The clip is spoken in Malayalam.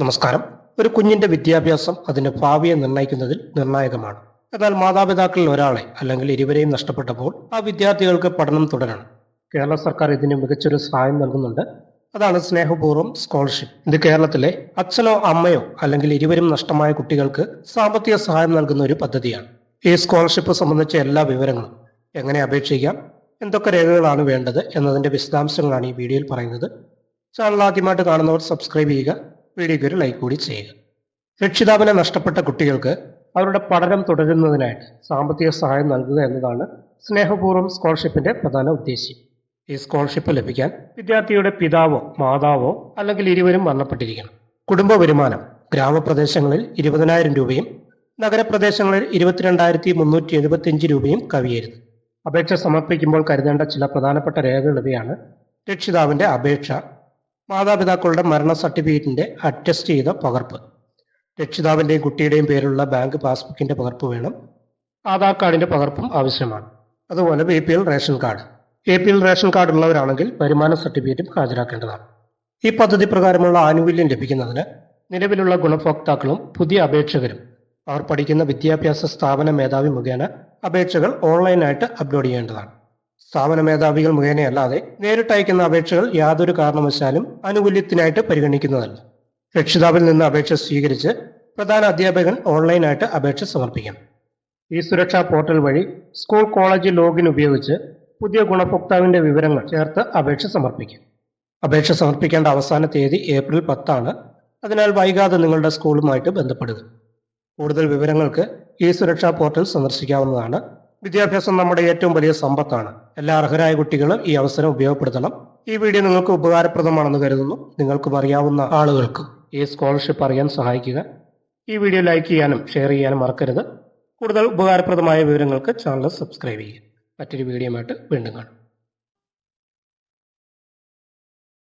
നമസ്കാരം. ഒരു കുഞ്ഞിന്റെ വിദ്യാഭ്യാസം അതിന്റെ ഭാവിയെ നിർണയിക്കുന്നതിൽ നിർണായകമാണ്. എന്നാൽ മാതാപിതാക്കളിൽ ഒരാളെ അല്ലെങ്കിൽ ഇരുവരെയും നഷ്ടപ്പെട്ടപ്പോൾ ആ വിദ്യാർത്ഥികൾക്ക് പഠനം തുടരണം. കേരള സർക്കാർ ഇതിന് മികച്ചൊരു സഹായം നൽകുന്നുണ്ട്. അതാണ് സ്നേഹപൂർവം സ്കോളർഷിപ്പ്. ഇത് കേരളത്തിലെ അച്ഛനോ അമ്മയോ അല്ലെങ്കിൽ ഇരുവരും നഷ്ടമായ കുട്ടികൾക്ക് സാമ്പത്തിക സഹായം നൽകുന്ന ഒരു പദ്ധതിയാണ്. ഈ സ്കോളർഷിപ്പ് സംബന്ധിച്ച എല്ലാ വിവരങ്ങളും എങ്ങനെ അപേക്ഷിക്കാം എന്തൊക്കെ രേഖകളാണ് വേണ്ടത് എന്നതിന്റെ വിശദാംശങ്ങളാണ് ഈ വീഡിയോയിൽ പറയുന്നത്. ചാനൽ ആദ്യമായിട്ട് കാണുന്നവർ സബ്സ്ക്രൈബ് ചെയ്യുക. വീഡിയോയ്ക്ക് ഒരു ലൈക്ക് കൂടി ചെയ്യുക. രക്ഷിതാവിനെ നഷ്ടപ്പെട്ട കുട്ടികൾക്ക് അവരുടെ പഠനം തുടരുന്നതിനായിട്ട് സാമ്പത്തിക സഹായം നൽകുക എന്നതാണ് സ്നേഹപൂർവം സ്കോളർഷിപ്പിന്റെ പ്രധാന ഉദ്ദേശ്യം. ഈ സ്കോളർഷിപ്പ് ലഭിക്കാൻ വിദ്യാർത്ഥിയുടെ പിതാവോ മാതാവോ അല്ലെങ്കിൽ ഇരുവരും മരണപ്പെട്ടിരിക്കണം. കുടുംബ വരുമാനം ഗ്രാമപ്രദേശങ്ങളിൽ ഇരുപതിനായിരം രൂപയും നഗരപ്രദേശങ്ങളിൽ ഇരുപത്തിരണ്ടായിരത്തി മുന്നൂറ്റി എഴുപത്തിയഞ്ച് രൂപയും കവിയരുത്. അപേക്ഷ സമർപ്പിക്കുമ്പോൾ കരുതേണ്ട ചില പ്രധാനപ്പെട്ട രേഖകൾ ഇവയാണ് രക്ഷിതാവിന്റെ അപേക്ഷ മാതാപിതാക്കളുടെ മരണ സർട്ടിഫിക്കറ്റിന്റെ അറ്റസ്റ്റ് ചെയ്ത പകർപ്പ്. രക്ഷിതാവിന്റെയും കുട്ടിയുടെയും പേരുള്ള ബാങ്ക് പാസ്ബുക്കിന്റെ പകർപ്പ് വേണം. ആധാർ കാർഡിന്റെ പകർപ്പും ആവശ്യമാണ്. അതുപോലെ B P L ration card. A P L ration card ഉള്ളവരാണെങ്കിൽ വരുമാന സർട്ടിഫിക്കറ്റും ഹാജരാക്കേണ്ടതാണ്. ഈ പദ്ധതി പ്രകാരമുള്ള ആനുകൂല്യം ലഭിക്കുന്നതിന് നിലവിലുള്ള ഗുണഭോക്താക്കളും പുതിയ അപേക്ഷകരും അവർ പഠിക്കുന്ന വിദ്യാഭ്യാസ സ്ഥാപന മേധാവി മുഖേന അപേക്ഷകൾ ഓൺലൈനായിട്ട് അപ്ലോഡ് ചെയ്യേണ്ടതാണ്. സ്ഥാപന മേധാവികൾ മുഖേനയല്ലാതെ നേരിട്ട് അയക്കുന്ന അപേക്ഷകൾ യാതൊരു കാരണവശാലും ആനുകൂല്യത്തിനായിട്ട് പരിഗണിക്കുന്നതല്ല. രക്ഷിതാവിൽ നിന്ന് അപേക്ഷ സ്വീകരിച്ച് പ്രധാന അധ്യാപകൻ ഓൺലൈനായിട്ട് അപേക്ഷ സമർപ്പിക്കണം ഈ സുരക്ഷാ പോർട്ടൽ വഴി സ്കൂൾ കോളേജ് ലോഗിൻ ഉപയോഗിച്ച് പുതിയ ഗുണഭോക്താവിന്റെ വിവരങ്ങൾ ചേർത്ത് അപേക്ഷ സമർപ്പിക്കും. അപേക്ഷ സമർപ്പിക്കേണ്ട അവസാന തീയതി ഏപ്രിൽ പത്താണ്. അതിനാൽ വൈകാതെ നിങ്ങളുടെ സ്കൂളുമായിട്ട് ബന്ധപ്പെടുക. കൂടുതൽ വിവരങ്ങൾക്ക് ഈ സുരക്ഷാ പോർട്ടൽ സന്ദർശിക്കാവുന്നതാണ്. വിദ്യാഭ്യാസം നമ്മുടെ ഏറ്റവും വലിയ സമ്പത്താണ്. എല്ലാ അർഹരായ കുട്ടികളും ഈ അവസരം ഉപയോഗപ്പെടുത്തണം. ഈ വീഡിയോ നിങ്ങൾക്ക് ഉപകാരപ്രദമാണെന്ന് കരുതുന്നു. നിങ്ങൾക്കും അറിയാവുന്ന ആളുകൾക്ക് ഈ സ്കോളർഷിപ്പ് അറിയാൻ സഹായിക്കുക. ഈ വീഡിയോ ലൈക്ക് ചെയ്യാനും ഷെയർ ചെയ്യാനും മറക്കരുത്. കൂടുതൽ ഉപകാരപ്രദമായ വിവരങ്ങൾക്ക് ചാനൽ സബ്സ്ക്രൈബ് ചെയ്യുക. മറ്റൊരു വീഡിയോയുമായിട്ട് വീണ്ടും കാണാം.